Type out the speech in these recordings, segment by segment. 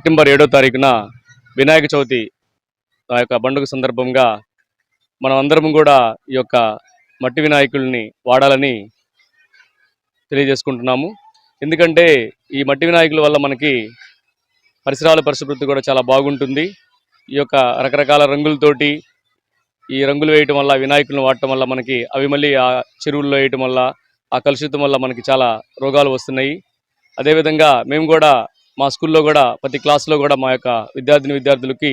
September ఏడో తారీఖున వినాయక చవితి ఆ యొక్క పండుగ సందర్భంగా మనం అందరం కూడా ఈ యొక్క మట్టి వినాయకుల్ని వాడాలని తెలియజేసుకుంటున్నాము. ఎందుకంటే ఈ మట్టి వినాయకుల వల్ల మనకి పరిసరాల పరిశుభ్రత కూడా చాలా బాగుంటుంది. ఈ యొక్క రకరకాల రంగులతోటి ఈ రంగులు వేయటం వల్ల వినాయకులను వాడటం వల్ల మనకి అవి మళ్ళీ ఆ చెరువుల్లో వేయటం వల్ల ఆ కలుషితం వల్ల మనకి చాలా రోగాలు వస్తున్నాయి. అదేవిధంగా మేము కూడా మా స్కూల్లో కూడా ప్రతి క్లాస్లో కూడా మా యొక్క విద్యార్థిని విద్యార్థులకి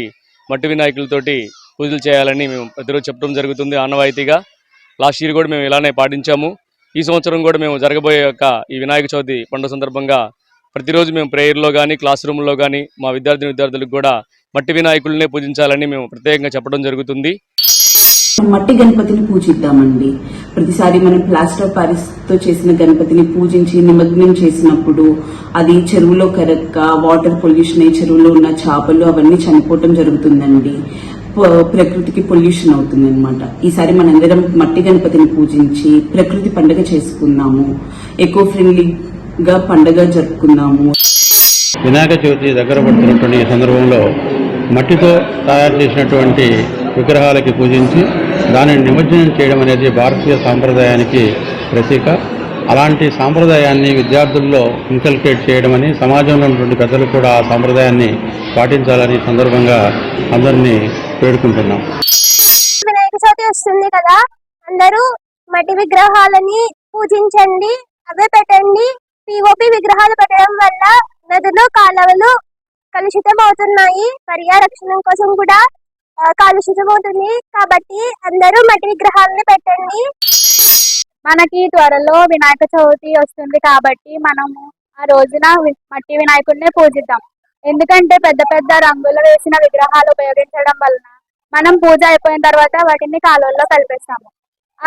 మట్టి వినాయకులతోటి పూజలు చేయాలని మేము ప్రతిరోజు చెప్పడం జరుగుతుంది ఆనవాయితీగా. లాస్ట్ ఇయర్ కూడా మేము ఇలానే పాటించాము. ఈ సంవత్సరం కూడా మేము జరగబోయే యొక్క ఈ వినాయక చవితి పండుగ సందర్భంగా ప్రతిరోజు మేము ప్రేయర్లో కానీ క్లాస్ రూమ్లో కానీ మా విద్యార్థిని విద్యార్థులకు కూడా మట్టి వినాయకులనే పూజించాలని మేము ప్రత్యేకంగా చెప్పడం జరుగుతుంది. మట్టి గణపతిని పూజిద్దామండి. ప్రతిసారి మనం ప్లాస్టర్ ఆఫ్ పారిస్తో చేసిన గణపతిని పూజించి నిమగ్నం చేసినప్పుడు అది చెరువులో కరక్క వాటర్ పొల్యూషన్ అయ్యి చెరువులో ఉన్న చేపలు అవన్నీ చనిపోవటం జరుగుతుందండి. ప్రకృతికి పొల్యూషన్ అవుతుంది అనమాట ఈసారి మనందరం మట్టి గణపతిని పూజించి ప్రకృతి పండుగ చేసుకుందాము. ఎకో ఫ్రెండ్లీగా పండుగ జరుపుకుందాము. వినాయక చవితి దగ్గర పడుతున్నటువంటి సందర్భంలో మట్టితో తయారు చేసినటువంటి విగ్రహాలకి పూజించి దానిని నిమజ్జనం చేయడం అనేది భారతీయ సాంప్రదాయానికి ప్రతీక. అలాంటి సాంప్రదాయాన్ని విద్యార్థుల్లో ఇన్కల్కేట్ చేయడమని సమాజంలో ఉన్నటువంటి పెద్దలు కూడా ఆ సాంప్రదాయాన్ని పాటించాలని సందర్భంగా అందరినీ వేడుకుంటున్నాం. వినాయక చవితి వస్తుంది కదా అందరూ మట్టి విగ్రహాలని పూజించండి అవే పెట్టండి. పిఓపి విగ్రహాలు పెట్టడం వల్ల నదులు కాలువలు కలుషితం అవుతున్నాయి పర్యారక్షణ కోసం కూడా ఆ, అవుతుంది కాబట్టి అందరూ మట్టి విగ్రహాలని పెట్టండి. మనకి త్వరలో వినాయక చవితి వస్తుంది కాబట్టి మనము ఆ రోజున వి- మట్టి వినాయకుడిని పూజిద్దాం. ఎందుకంటే పెద్ద పెద్ద రంగులు వేసిన విగ్రహాలు ఉపయోగించడం వలన మనం పూజ అయిపోయిన తర్వాత వాటిని కాలువల్లో కలిపేస్తాము.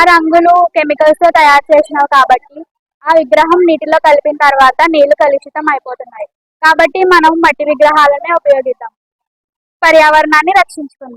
ఆ రంగులు కెమికల్స్తో తయారు చేసినవి కాబట్టి ఆ విగ్రహం నీటిలో కలిపిన తర్వాత నీళ్ళు కలుషితం అయిపోతున్నాయి. కాబట్టి మనం మట్టి విగ్రహాలనే ఉపయోగిద్దాం. పర్యావరణాన్ని రక్షించుకుందాం.